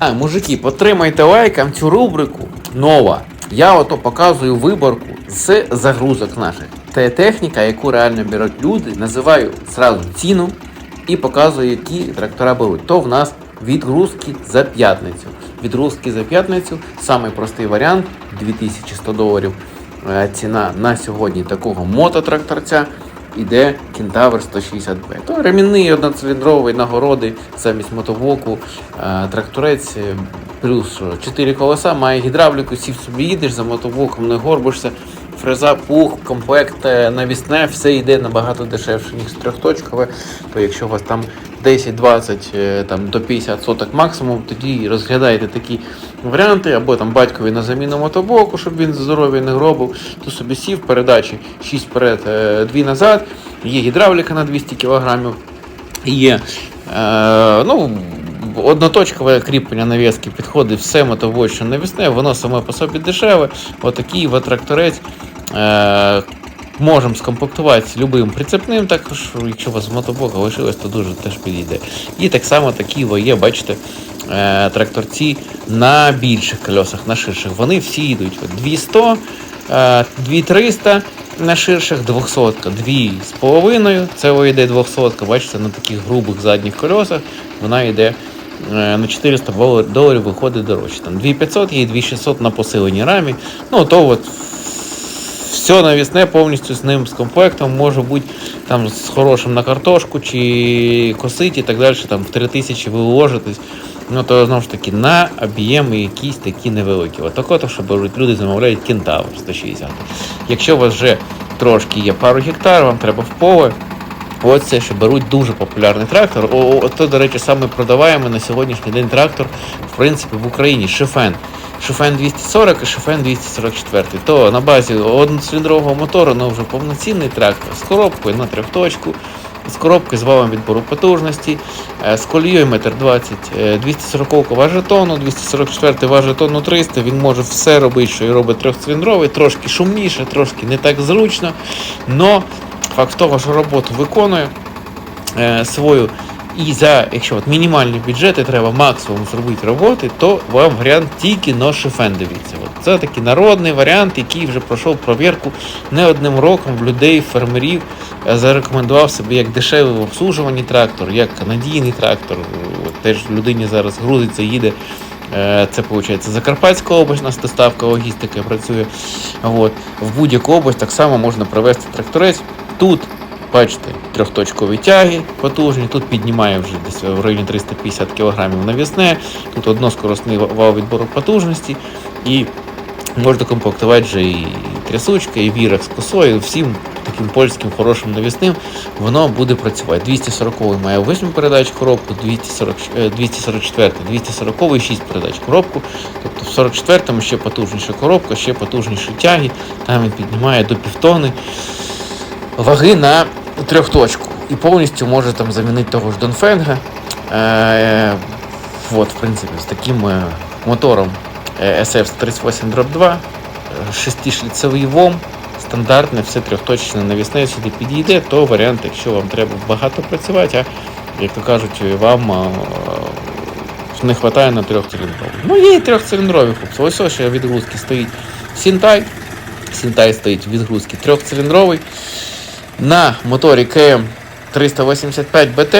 А, мужики, потримайте лайком цю рубрику нова. Я ото показую виборку з загрузок наших. Це техніка, яку реально беруть люди, називаю зразу ціну і показую, які трактора беруть. То в нас відгрузки за п'ятницю. Відгрузки за п'ятницю самий простий варіант 2100 доларів. Е, Ціна на сьогодні такого мототракторця іде Кентавр 160B. То ремінний одноциліндровий нагороди замість мотоблоку, е, тракторець, е, плюс 4 колеса, має гідравліку, сів собі їдеш за мотовоком, не горбишся. Фреза, пух, комплект е, навісне, все йде набагато дешевше, ніж трьохточкове. То якщо у вас там 10-20 е, там, до 50 соток максимум, тоді розглядайте такі варіанти, або там батькові на заміну мотоблоку, щоб він здоров'я не гробив, то собі сів, передачі 6 вперед, 2 назад, є гідравліка на 200 кг, є е, ну, одноточкове кріплення навіски підходить все мотовое, що навісне, воно саме по собі дешеве. Отакий от тракторець. Е, Можемо скомплектувати з любим прицепним, також, якщо у вас мотоблока лишилось, то дуже теж підійде. І так само такі є, бачите, е, тракторці на більших колесах, на ширших. Вони всі йдуть 200, е, 2300 на ширших, 200, 2,5. Це йде 200, бачите, на таких грубих задніх колесах вона йде е, на 400 доларів виходить дорожче. Там 2500 є і 2600 на посиленій рамі. Ну, то от все навісне повністю з ним з комплектом може бути там з хорошим на картошку чи косить і так далі. Там в 3000 ви вложитесь. Ну то знову ж таки на об'єми якісь такі невеликі. Отако, то що беруть люди, замовляють кентавр 160. Якщо у вас вже трошки є пару гектар, вам треба в поле. Ось це, що беруть дуже популярний трактор. О, о, то, до речі, саме продаваємо на сьогоднішній день трактор, в принципі, в Україні Шифен. Шифен 240 і Шифен 244. То на базі одноциліндрового мотору, ну вже повноцінний трактор з коробкою на трьохточку, з коробкою з валом відбору потужності, е, з колією 1,20 м, 240 важить тонну, 244 важить тонну 300. Він може все робити, що і робить трьохциліндровий, трошки шумніше, трошки не так зручно. Но того, що роботу виконує е, свою. І за, якщо от мінімальні бюджети треба максимум зробити роботи, то вам варіант тільки на шифен дивіться. От це такий народний варіант, який вже пройшов провірку не одним роком в людей, фермерів, е, зарекомендував себе як дешевий в обслужуванні трактор, як надійний трактор. От теж людині зараз грузиться, їде. Е, Це виходить Закарпатська область, у нас доставка логістика працює. От. В будь-яку область так само можна привезти тракторець. Тут, бачите, трьохточкові тяги потужні, тут піднімає вже десь в районі 350 кг навісне, тут односкоросний вал відбору потужності і можна комплектувати вже і трясучка, і вірах з косою, всім таким польським хорошим навісним воно буде працювати. 240 має 8 передач коробку, 240, е, 244, 240 6 передач коробку. Тобто в 44-му ще потужніша коробка, ще потужніші тяги, там він піднімає до півтони ваги на трьохточку. І повністю може там замінити того ж Донфенга. Е, от, в принципі, з таким е, мотором е, SF38 2, е, ВОМ, стандартне, все трьохточне навісне сюди підійде, то варіант, якщо вам треба багато працювати, а як то кажуть, вам е, не вистачає на трьохциліндрові. Ну, є і трьохциліндрові хлопці. Ось ось відгрузки стоїть Сінтай. Сінтай стоїть відгрузки трьохциліндровий. На моторі КМ 385 БТ,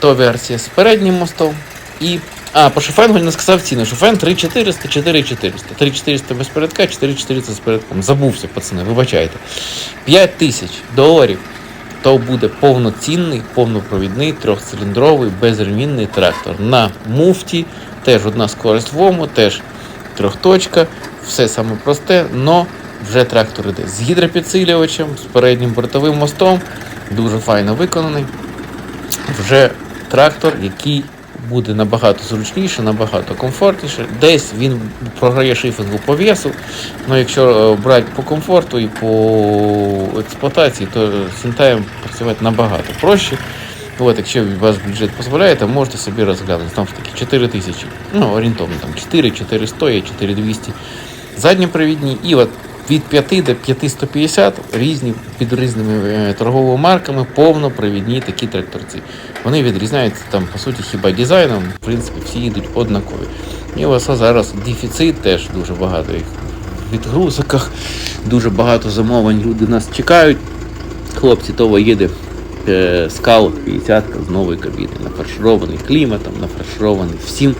то версія з переднім мостом. І. А, по шофенгу не сказав ціну. Шофен 3400, 4400. 3400 без передка, 4400 з передком. Забувся, пацани, вибачайте. 5000 доларів. То буде повноцінний, повнопровідний, трьохциліндровий, безремінний трактор. На муфті, теж одна скорость ВОМу, теж трьохточка, все саме просте, но вже трактор іде з гідропідсилювачем, з переднім бортовим мостом, дуже файно виконаний. Вже трактор, який буде набагато зручніше, набагато комфортніше. Десь він програє шифінгу по весу, але якщо е, брати по комфорту і по експлуатації, то Сінтаєм працювати набагато проще. От, якщо у вас бюджет дозволяє, то можете собі розглянути. Там ж таки 4 тисячі, ну орієнтовно там 4, 400, є 4200 задньопривідні. І от від 5 до 5150 різні під різними е, торговими марками повнопривідні такі тракторці. Вони відрізняються там, по суті, хіба дизайном, в принципі, всі йдуть однакові. І ось зараз дефіцит теж дуже багато їх в відгрузках, дуже багато замовлень, люди нас чекають. Хлопці, того їде е, скаут 50 з нової кабіни, нафарширований кліматом, нафарширований всім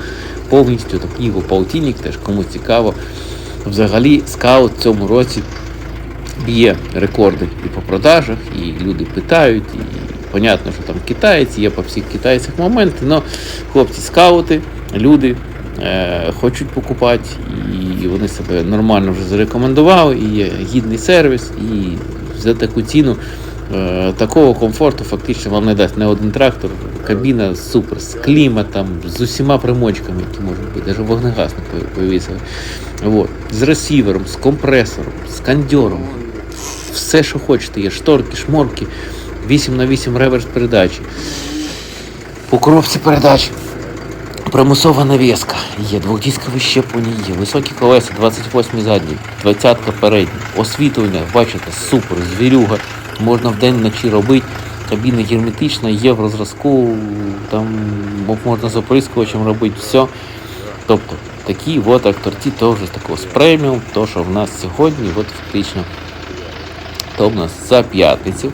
повністю. Такий його полтинник теж кому цікаво. Взагалі, скаут в цьому році б'є рекорди і по продажах, і люди питають, і понятно, що там китаєць, є по всіх китайцях моменти, але хлопці скаути, люди е, хочуть покупати, і вони себе нормально вже зарекомендували, і є гідний сервіс, і за таку ціну. е, Такого комфорту фактично вам не дасть не один трактор. Кабіна супер з кліматом, з усіма примочками, які можуть бути, навіть вогнегасник пов- повісили. Вот. З ресівером, з компресором, з кондьором. Все, що хочете, є шторки, шморки, 8 на 8 реверс передачі. У коробці передач. Примусова навіска, є двохдіскове щеплення, є високі колеса, 28 задні, 20 передні, освітлення, бачите, супер, звірюга, можна вдень вночі робити. Кабіна герметична, є в розразку, там можна з оприскувачем робити все. Тобто такі от тракторці то вже з такого з преміум, то що в нас сьогодні, от фактично, то в нас за п'ятницю.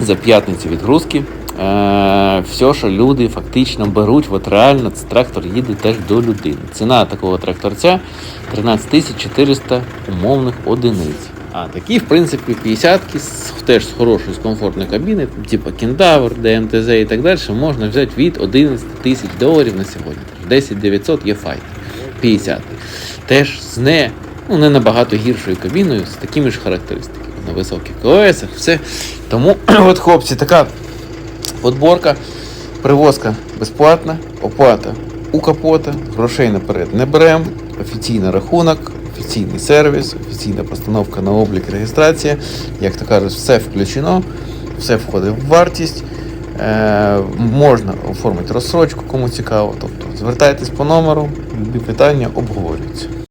За п'ятницю відгрузки. Е, все, що люди фактично беруть, от реально цей трактор їде теж до людини. Ціна такого тракторця 13 400 умовних одиниць. А такі, в принципі, 50-ки теж з хорошої, з комфортної кабіни, типу Кентавр, ДМТЗ і так далі, можна взяти від 11 тисяч доларів на сьогодні. 10 900 є файт. 50. Теж з не, ну, не набагато гіршою кабіною, з такими ж характеристиками. На високих колесах, все. Тому, от хлопці, така подборка, привозка безплатна, оплата у капота, грошей наперед не беремо, офіційний рахунок, офіційний сервіс, офіційна постановка на облік реєстрація. Як то кажуть, все включено, все входить в вартість. Е, можна оформити розсрочку, кому цікаво. Тобто звертайтесь по номеру, питання обговорюються.